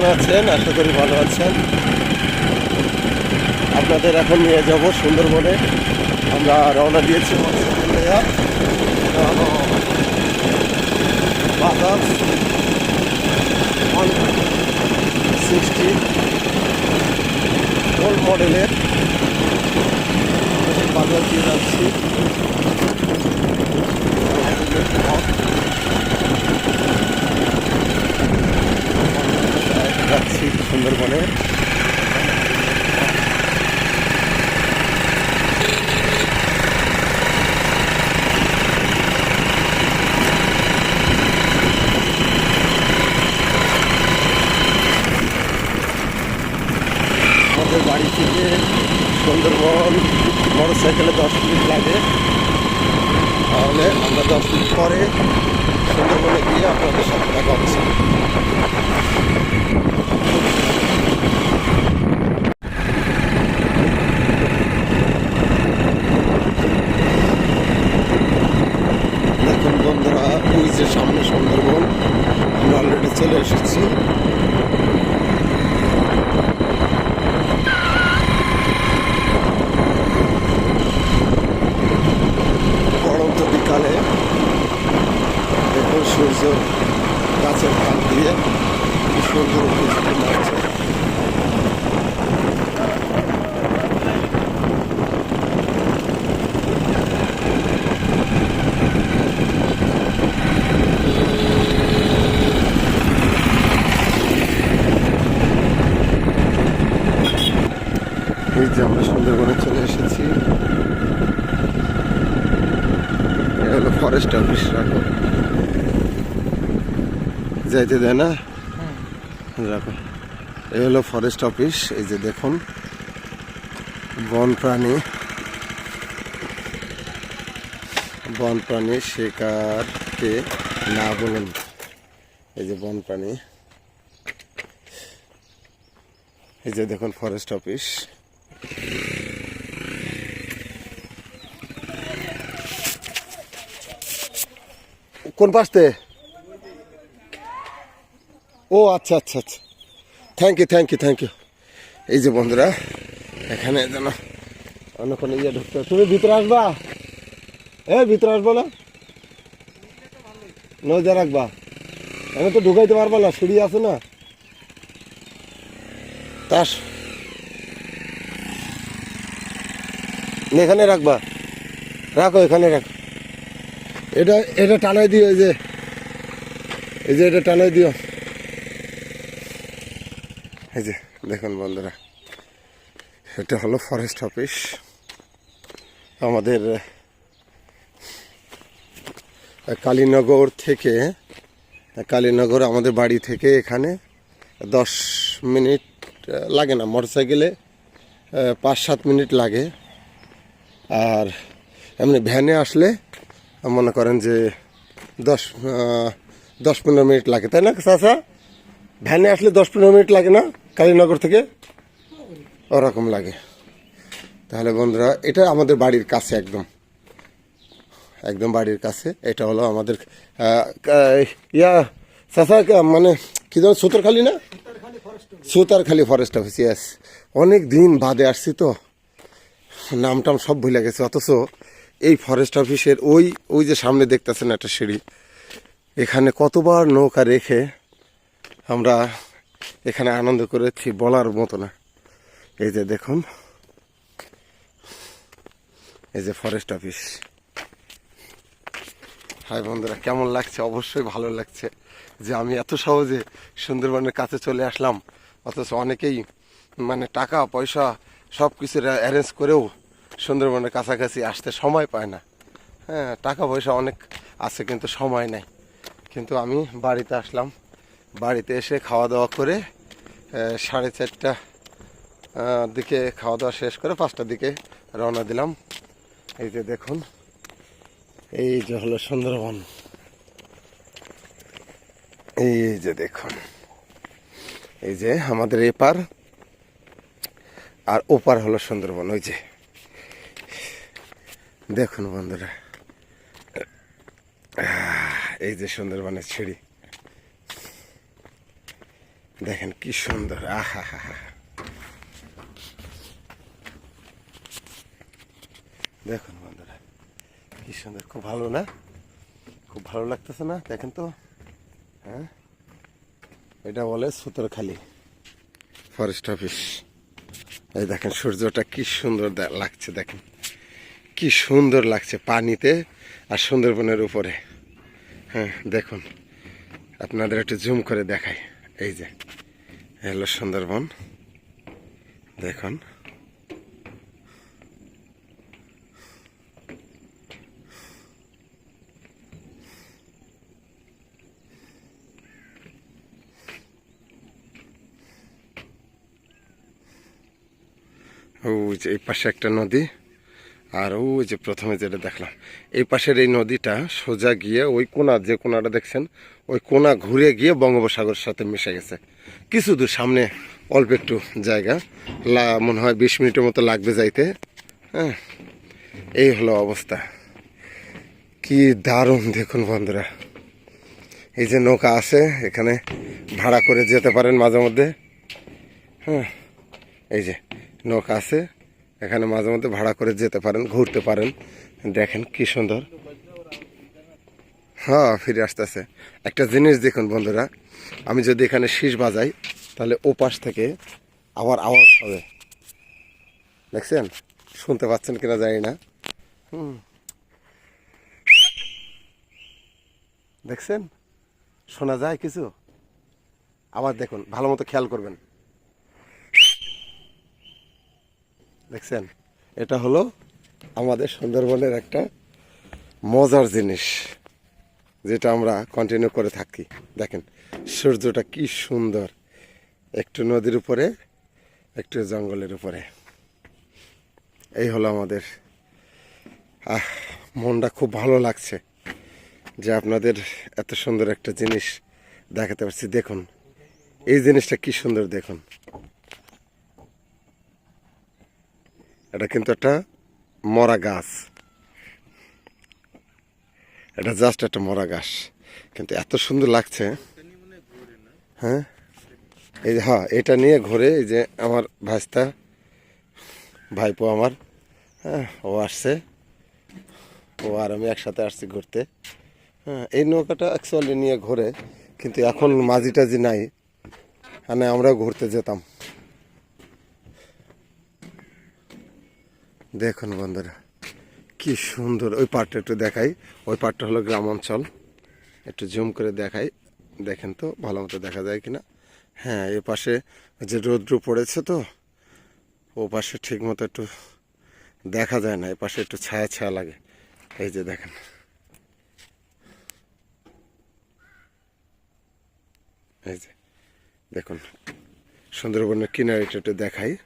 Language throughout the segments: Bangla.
কেমন আছেন? আশা করি ভালো আছেন। আপনাদের এখন নিয়ে যাব সুন্দরবনে। আমরা রওনা দিয়েছি সিক্সটি ওল্ড মডেলের বাজার দিয়ে যাচ্ছি সুন্দরবনে আমাদের বাড়ি থেকে সুন্দরবন মোটর সাইকেলে দশ মিনিট লাগে তাহলে আমরা দশ মিনিট পরে সুন্দরবনে গিয়ে আপনাদের সাথে দেখা হচ্ছে দেখুন বন্ধুরা ওই যে সামনে সুন্দরবন আমরা অলরেডি চলে এসেছি পড়ন্ত বিকালে দেখুন সূর্য গাছের ফাঁক দিয়ে কি সুন্দর উপস্থিত লাগছে এই যে আমরা সুন্দরবনে চলে এসেছি অফিস রাখো। যাইতে দেয় না? রাখো। এই হলো ফরেস্ট অফিস এই যে দেখুন। বন প্রাণী। বন প্রাণী শিকারকে না বলুন। এই যে বন প্রাণী। এই যে দেখুন ফরেস্ট অফিস। কোন পাশতে ও আচ্ছা আচ্ছা আচ্ছা। Thank you thank you thank you এই যে বন্ধুরা, এখানে যেন অন্য কোনো ইয়ে ঢুকতে। তুমি ভিতরে আসবা? এ, ভিতরে আসব না? নজর রাখবা। আমি তো ঢুকাইতে পারব না, সিঁড়ি আছে না। তাস। এখানে রাখবা। রাখো, এখানে রাখো। এটা এটা টানাই দিও, এই যে। এই যে এটা টানাই দিও। এই যে, দেখুন বন্ধুরা, এটা হলো ফরেস্ট অফিস আমাদের কালীনগর থেকে, কালীনগর আমাদের বাড়ি থেকে এখানে দশ মিনিট লাগে না মোটর সাইকেলে পাঁচ সাত মিনিট লাগে। আর এমনি ভ্যানে আসলে মনে করেন যে দশ দশ পনেরো মিনিট লাগে, তাই না চাচা? ভ্যানে আসলে দশ পনেরো মিনিট লাগে না? কালীনগর থেকে? ওরকম লাগে। তাহলে বন্ধুরা, এটা আমাদের বাড়ির কাছে একদম। একদম বাড়ির কাছে, এটা হলো আমাদের ইয়া, চাচা মানে কি ধর সুতরখালি না? সুতারখালি ফরেস্ট অফিস ইয়াস অনেক দিন বাদে আসছি তো। নাম টাম সব ভুলে গেছে, অথচ এই ফরেস্ট অফিসের ওই ওই যে সামনে দেখতেছেন একটা সিঁড়ি। এখানে কতবার নৌকা রেখে আমরা এখানে আনন্দ করেছি বলার মতো না। এই যে দেখুন। এই যে ফরেস্ট অফিস হাই বন্ধুরা, কেমন লাগছে? অবশ্যই ভালো লাগছে। যে আমি এত সহজে সুন্দরবনের কাছে চলে আসলাম, অথচ অনেকেই মানে টাকা, পয়সা সব কিছু অ্যারেঞ্জ করেও সুন্দরবনের কাছাকাছি আসতে সময় পায় না। হ্যাঁ টাকা পয়সা অনেক আছে কিন্তু সময় নেই। কিন্তু আমি বাড়িতে আসলাম। বাড়িতে এসে খাওয়া দাওয়া করে সাড়ে চারটা দিকে খাওয়া দাওয়া শেষ করে পাঁচটার দিকে রওনা দিলাম। এই যে দেখুন, এই যে হলো সুন্দরবন। এই যে দেখুন, এই যে আমাদের এপার আর ওপার হলো সুন্দরবন, ওই যে। দেখুন বন্ধুরা। এই যে সুন্দরবনের ছিঁড়ি দেখেন কি সুন্দর আহা হা হা দেখুন বন্ধুরা, কি সুন্দর, খুব ভালো না? খুব ভালো লাগতেছে না, দেখেন তো। হ্যাঁ? এটা বলে সুতরখালি ফরেস্ট অফিস এই দেখেন সূর্যটা কি সুন্দর লাগছে, দেখেন। কি সুন্দর লাগছে পানিতে আর সুন্দরবনের উপরে। হ্যাঁ দেখুন। আপনাদের একটু জুম করে দেখাই। এই যে, হ্যালো সুন্দরবন। দেখুন। ও এই পাশে একটা নদী। আর ওই যে প্রথমে যেটা দেখলাম, এই পাশের এই নদীটা সোজা গিয়ে ওই কোনা, যে কোনাটা দেখছেন, ওই কোনা ঘুরে গিয়ে বঙ্গোপসাগরের সাথে মিশে গেছে। কিছু দূর সামনে অল্প একটু জায়গা, লা- মনে হয় বিশ মিনিটের মতো লাগবে যাইতে। হ্যাঁ এই হলো অবস্থা। কি দারুণ দেখুন বন্ধুরা। এই যে নৌকা আছে, এখানে ভাড়া করে যেতে পারেন মাঝে মধ্যে। হ্যাঁ এই যে নৌকা আছে এখানে মাঝে মধ্যে ভাড়া করে যেতে পারেন, ঘুরতে পারেন। দেখেন কি সুন্দর। হ্যাঁ ফিরে আসতেছে। একটা জিনিস দেখুন বন্ধুরা, আমি যদি এখানে শীষ বাজাই, তাহলে ও পাশ থেকে আবার আওয়াজ হবে। দেখছেন? শুনতে পাচ্ছেন কিনা জানি না। হুম। দেখছেন? শোনা যায় কিছু? আবার দেখুন, ভালো মতো খেয়াল করবেন। দেখছেন, এটা হলো আমাদের সুন্দরবনের একটা মজার জিনিস, যেটা আমরা কন্টিনিউ করে থাকি। দেখেন, সূর্যটা কি সুন্দর, একটু নদীর উপরে, একটু জঙ্গলের উপরে। এই হলো আমাদের, আহ, মনটা খুব ভালো লাগছে যে আপনাদের এত সুন্দর একটা জিনিস দেখাতে পারছি। দেখুন, এই জিনিসটা কি সুন্দর দেখুন। এটা কিন্তু একটা মরা গাছ। এটা জাস্ট একটা মরা গাছ। কিন্তু এত সুন্দর লাগছে। হ্যাঁ? এই যে হ্যাঁ এটা নিয়ে ঘুরে এই যে আমার ভাস্তা ভাইপো আমার হ্যাঁ ও আসছে। ও আর আমি একসাথে আসছি ঘুরতে। হ্যাঁ এই নৌকাটা অ্যাকচুয়ালি নিয়ে ঘোরে, কিন্তু এখন মাঝি টাজি নাই। মানে আমরাও ঘুরতে যেতাম। দেখুন বন্ধুরা, কি সুন্দর। ওই পার্টটা একটু দেখাই। ওই পার্টটা হলো গ্রাম অঞ্চল। একটু জুম করে দেখাই। দেখেন তো, ভালো মতো দেখা যায় কিনা। হ্যাঁ এ পাশে যে রৌদ্র পড়েছে তো, ও পাশে ঠিক মতো একটু দেখা যায় না। এ পাশে একটু ছায়া ছায়া লাগে। এই যে দেখেন। এই যে দেখুন, সুন্দরবনের কিনারিটা একটু দেখাই।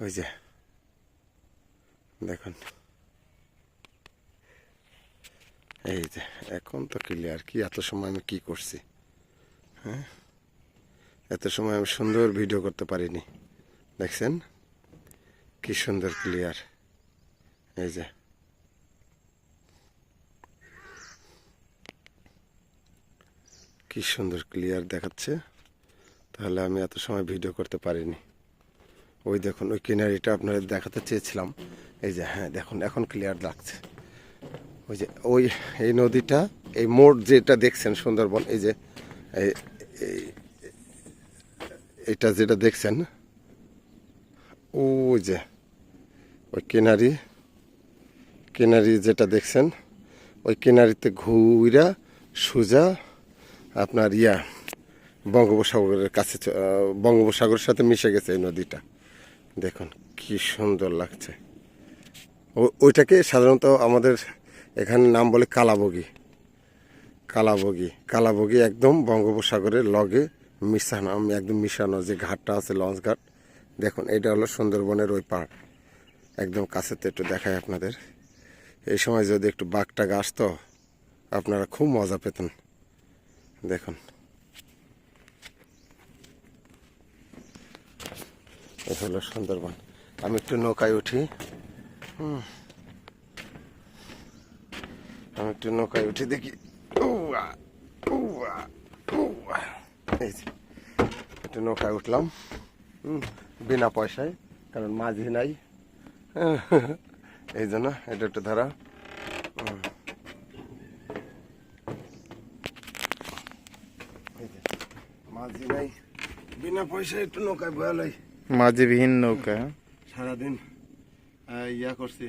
ওই যে, দেখুন। এই যে, এখন তো ক্লিয়ার কি, এত সময় আমি কি করছি? হ্যাঁ? এত সময় আমি সুন্দর ভিডিও করতে পারিনি। দেখছেন? কি সুন্দর ক্লিয়ার এই যে। কি সুন্দর ক্লিয়ার দেখাচ্ছে। তাহলে আমি এত সময় ভিডিও করতে পারিনি। ওই দেখুন, ওই কিনারিটা আপনাদের দেখাতে চেয়েছিলাম। এই যে হ্যাঁ দেখুন, এখন ক্লিয়ার লাগছে। ওই যে, ওই, এই নদীটা, এই মোড় যেটা দেখছেন সুন্দরবন, এই যে এটা যেটা দেখছেন, ওই যে, ওই কিনারি কিনারি যেটা দেখছেন, ওই কিনারিতে ঘুরা সোজা আপনার ইয়া, বঙ্গোপসাগরের কাছে বঙ্গোপসাগরের সাথে মিশে গেছে এই নদীটা। দেখুন, কি সুন্দর লাগছে। ওইটাকে সাধারণত আমাদের এখানে নাম বলে কালাবগি। কালাবগি কালাবগি একদম বঙ্গোপসাগরের লগে মিশানো একদম মিশানো যে ঘাটটা আছে, লঞ্চ ঘাট। দেখুন, এটা হলো সুন্দরবনের ওই পাড়। একদম কাছেতে একটু দেখায় আপনাদের। এই সময় যদি একটু বাঘটা আসতো, আপনারা খুব মজা পেতেন। দেখুন। এ হলো সুন্দরবন। আমি একটু নৌকায় উঠি। আমি একটু নৌকায় উঠি, দেখি। একটু নৌকায় উঠলাম। বিনা পয়সায়, কারণ মাঝি নাই। এই জন্য এটা একটু ধরা। মাঝি নাই। বিনা পয়সায় একটু নৌকায় বয়ালাই মাঝবিহীন নৌকা। সারাদিন ইয়া করছি,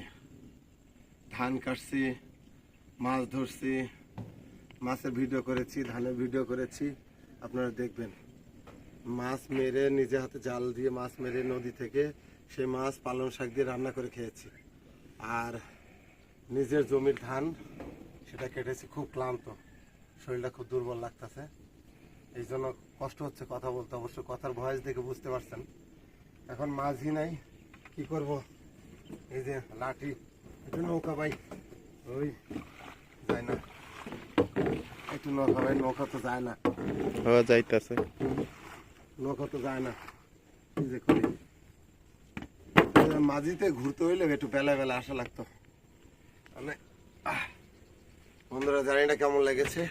ধান কাটছি, মাছ ধরছি, মাছের ভিডিও করেছি, ধানের ভিডিও করেছি। আপনারা দেখবেন, মাছ মেরে নিজে হাতে জাল দিয়ে মাছ মেরে নদী থেকে সেই মাছ পালং শাক দিয়ে রান্না করে খেয়েছি। আর নিজের জমির ধান, সেটা কেটেছি, খুব ক্লান্ত। শরীরটা খুব দুর্বল লাগতেছে। এই জন্য কষ্ট হচ্ছে কথা বলতে, অবশ্য কথার ভয়েস দেখে বুঝতে পারছেন। এখন মাঝি নাই। কি করব? এই যে লাঠি একটু নৌকা ভাই ওই যায় না। একটু নৌকা ভাই নৌকা তো যায় না। হওয়া যাইতাছে। নৌকা তো যায় না। কি যে করি। মাঝিতে ঘুরতে হইলে একটু বেলা বেলা আসা লাগতো। মানে আহ, বন্ধুরা জানি না কেমন লেগেছে?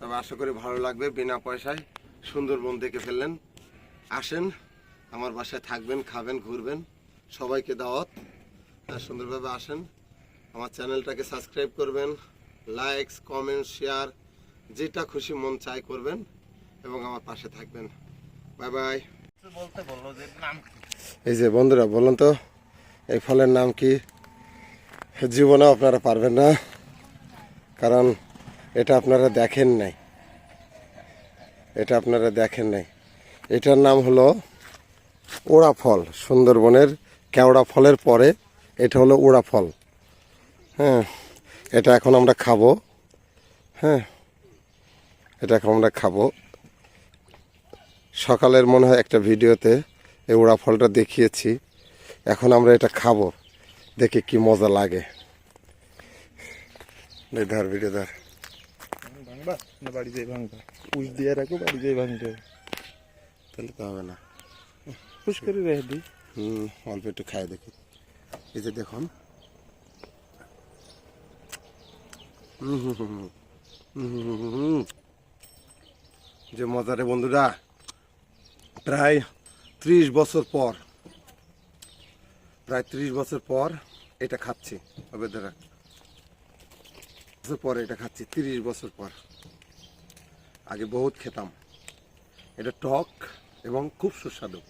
তবে আশা করি ভালো লাগবে। বিনা পয়সায় সুন্দরবন দেখে ফেললেন। আসেন। আমার বাসায় থাকবেন খাবেন ঘুরবেন। সবাইকে দাওয়াত। সুন্দরভাবে আসেন। আমার চ্যানেলটাকে সাবস্ক্রাইব করবেন লাইকস কমেন্ট শেয়ার যেটা খুশি মন চাই করবেন এবং আমার পাশে থাকবেন। বাই বাই এই যে বন্ধুরা বলুন তো এই ফলের নাম কি? জীবনেও আপনারা পারবেন না কারণ এটা আপনারা দেখেন নাই। এটা আপনারা দেখেন নাই। এটার নাম হলো ওড়া ফল সুন্দরবনের কেওড়া ফলের পরে এটা হলো ওড়া ফল। হ্যাঁ এটা এখন আমরা খাব। হ্যাঁ এটা এখন আমরা খাব। সকালের মনে হয় একটা ভিডিওতে এই ওড়া ফলটা দেখিয়েছি। এখন আমরা এটা খাব। দেখে কি মজা লাগে। ধর ভিডিও ধর। ভাঙবা? বাড়ি যাই ভাঙবা। পুষ দিয়ে রাখো বাড়ি যাই ভাঙতে তাহলে তো হবে না। পুষ করে রেখে দিই। হুম, অল্প একটু খাই দেখি। এই যে দেখুন। যে মজারে বন্ধুরা, প্রায় ত্রিশ বছর পর, প্রায় ত্রিশ বছর পর এটা খাচ্ছি হবে ধরা বছর পর এটা খাচ্ছি, তিরিশ বছর পর। আগে বহুত খেতাম। এটা টক এবং খুব সুস্বাদু।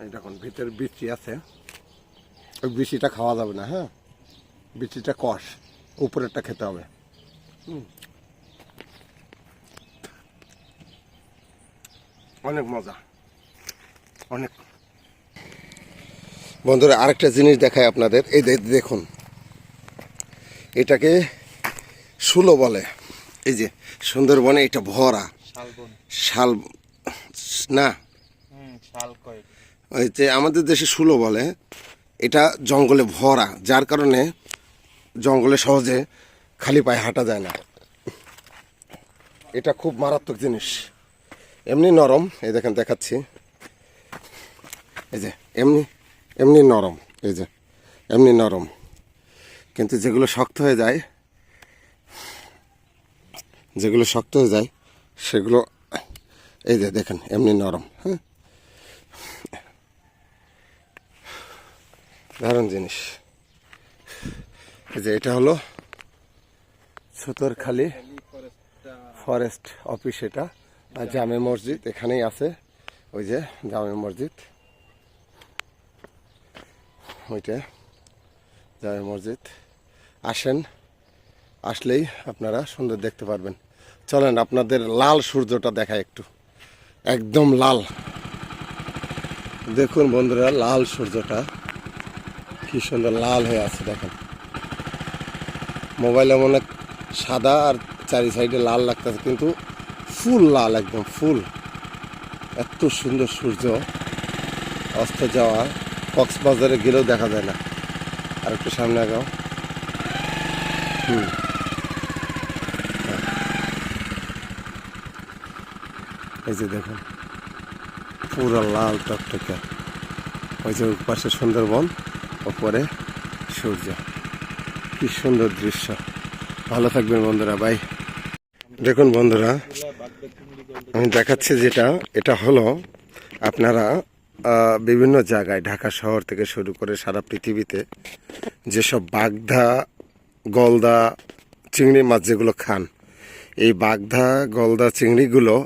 দেখুন ভিতরে বিচি আছে। ওই বিচিটা খাওয়া যাবে না হ্যাঁ? বিচিটা কষ উপরেরটা খেতে হবে। অনেক মজা। অনেক। বন্ধুরা আরেকটা জিনিস দেখায় আপনাদের। এই দেখুন। এটাকে শুলো বলে। এই যে সুন্দরবনে এটা ভরা। শাল না যে আমাদের দেশে শুলো বলে। এটা জঙ্গলে ভরা, যার কারণে জঙ্গলে সহজে খালি পায়ে হাঁটা যায় না। এটা খুব মারাত্মক জিনিস। এমনি নরম, এই দেখেন দেখাচ্ছি। এই যে, এমনি এমনি নরম, এই যে, এমনি নরম। কিন্তু যেগুলো শক্ত হয়ে যায়, যেগুলো শক্ত হয়ে যায়, সেগুলো, এই যে দেখেন, এমনি নরম হ্যাঁ? দারুণ জিনিস। যে এটা হলো ছুতরখালি ফরেস্ট অফিস এটা, আর জামে মসজিদ এখানেই আছে, ওই যে জামে মসজিদ। ওইটা জামে মসজিদ। আসেন, আসলেই আপনারা সুন্দর দেখতে পারবেন। চলেন, আপনাদের লাল সূর্যটা দেখায় একটু। একদম লাল। দেখুন বন্ধুরা, লাল সূর্যটা। কি সুন্দর লাল হয়ে আছে, দেখেন। মোবাইলে মনে হয় সাদা আর চারি সাইডে লাল লাগতেছে, কিন্তু ফুল লাল একদম, ফুল। এত সুন্দর সূর্য, অস্ত যাওয়া। কক্সবাজারে গেলেও দেখা যায় না। আর একটু সামনে আগাও। হুম। এই যে দেখুন, পুরো লাল টকটকে। ওই যে পাশে সুন্দরবন। ওপরে সূর্য। কি সুন্দর দৃশ্য। ভালো থাকবেন বন্ধুরা, বাই। দেখুন বন্ধুরা, আমি দেখাচ্ছি যেটা, এটা হলো আপনারা বিভিন্ন জায়গায় ঢাকা শহর থেকে শুরু করে সারা পৃথিবীতে যেসব বাগধা গলদা, চিংড়ি মাছ যেগুলো খান, এই বাগধা গলদা, চিংড়িগুলো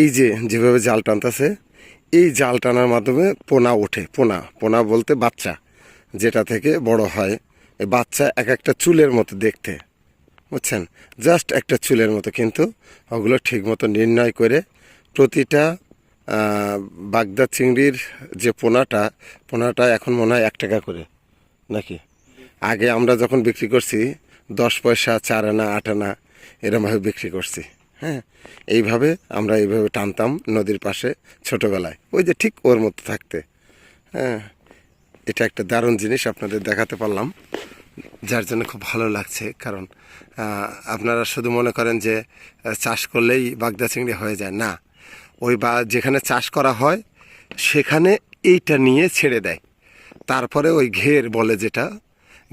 এই যে যেভাবে জাল টানতেছে, এই জাল টানার মাধ্যমে পোনা ওঠে। পোনা পোনা বলতে বাচ্চা। যেটা থেকে বড় হয় এই বাচ্চা এক একটা চুলের মতো দেখতে, বুঝছেন? জাস্ট একটা চুলের মতো, কিন্তু ওগুলো ঠিক মতো নির্ণয় করে প্রতিটা বাগদা চিংড়ির যে পোনাটা পোনাটা এখন মনে হয় এক টাকা করে, নাকি? আগে আমরা যখন বিক্রি করছি, দশ পয়সা, চার আনা, আট আনা, এরমভাবে বিক্রি করছি হ্যাঁ? এইভাবে আমরা এইভাবে টানতাম নদীর পাশে ছোটোবেলায়, ওই যে ঠিক ওর মতো থাকতে হ্যাঁ? এটা একটা দারুণ জিনিস আপনাদের দেখাতে পারলাম, যার জন্য খুব ভালো লাগছে। কারণ আপনারা শুধু মনে করেন যে চাষ করলেই বাগদা চিংড়ি হয়ে যায়। না, ওই বা, যেখানে চাষ করা হয়, সেখানে এইটা নিয়ে ছেড়ে দেয়। তারপরে ওই ঘের বলে যেটা,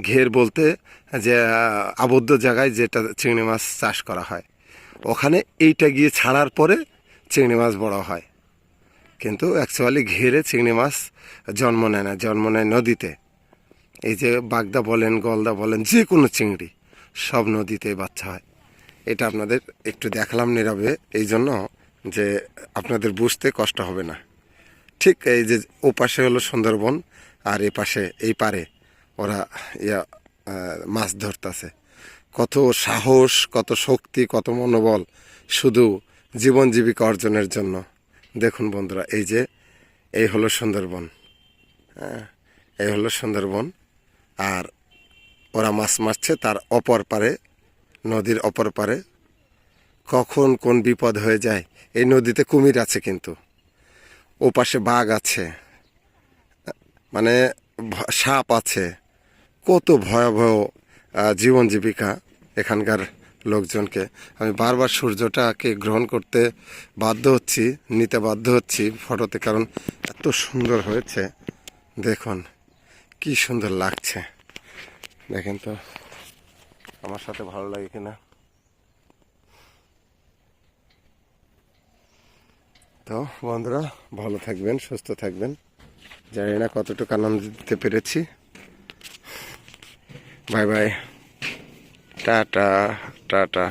ঘের বলতে যে আবদ্ধ জায়গায় যেটা চিংড়ি মাছ চাষ করা হয়, ওখানে এইটা গিয়ে ছাড়ার পরে চিংড়ি মাছ বড় হয়। কিন্তু অ্যাকচুয়ালি ঘিরে চিংড়ি মাছ জন্ম নেয় না, জন্ম নেয় নদীতে। এই যে বাগদা বলেন, গলদা বলেন যে কোনো চিংড়ি, সব নদীতে বাচ্চা হয়। এটা আপনাদের একটু দেখালাম নীরবে, এই জন্য যে আপনাদের বুঝতে কষ্ট হবে না। ঠিক এই যে ও পাশে হলো সুন্দরবন, আর এ পাশে, এই পারে ওরা ইয়া মাছ ধরতেছে। কত সাহস, কত শক্তি, কত মনোবল শুধু জীবন জীবিকা অর্জনের জন্য। দেখুন বন্ধুরা, এই যে, এই হলো সুন্দরবন। হ্যাঁ এই হলো সুন্দরবন। আর ওরা মাছ মারছে তার অপর পারে, নদীর অপর পারে। কখন কোন বিপদ হয়ে যায়, এই নদীতে কুমির আছে কিন্তু। ও পাশে বাঘ আছে। মানে সাপ আছে। কত ভয়াবহ জীবন জীবিকা এখানকার লোকজনকে। আমি বারবার সূর্যটাকে গ্রহণ করতে বাধ্য হচ্ছি, নিতে বাধ্য হচ্ছি ফটোতে, কারণ এত সুন্দর হয়েছে। দেখুন, কি সুন্দর লাগছে। দেখেন তো, আমার সাথে ভালো লাগে কিনা। তো বন্ধুরা, ভালো থাকবেন, সুস্থ থাকবেন। জানি না কতটুকু আনন্দ দিতে পেরেছি। Bye bye. টাটা। টাটা।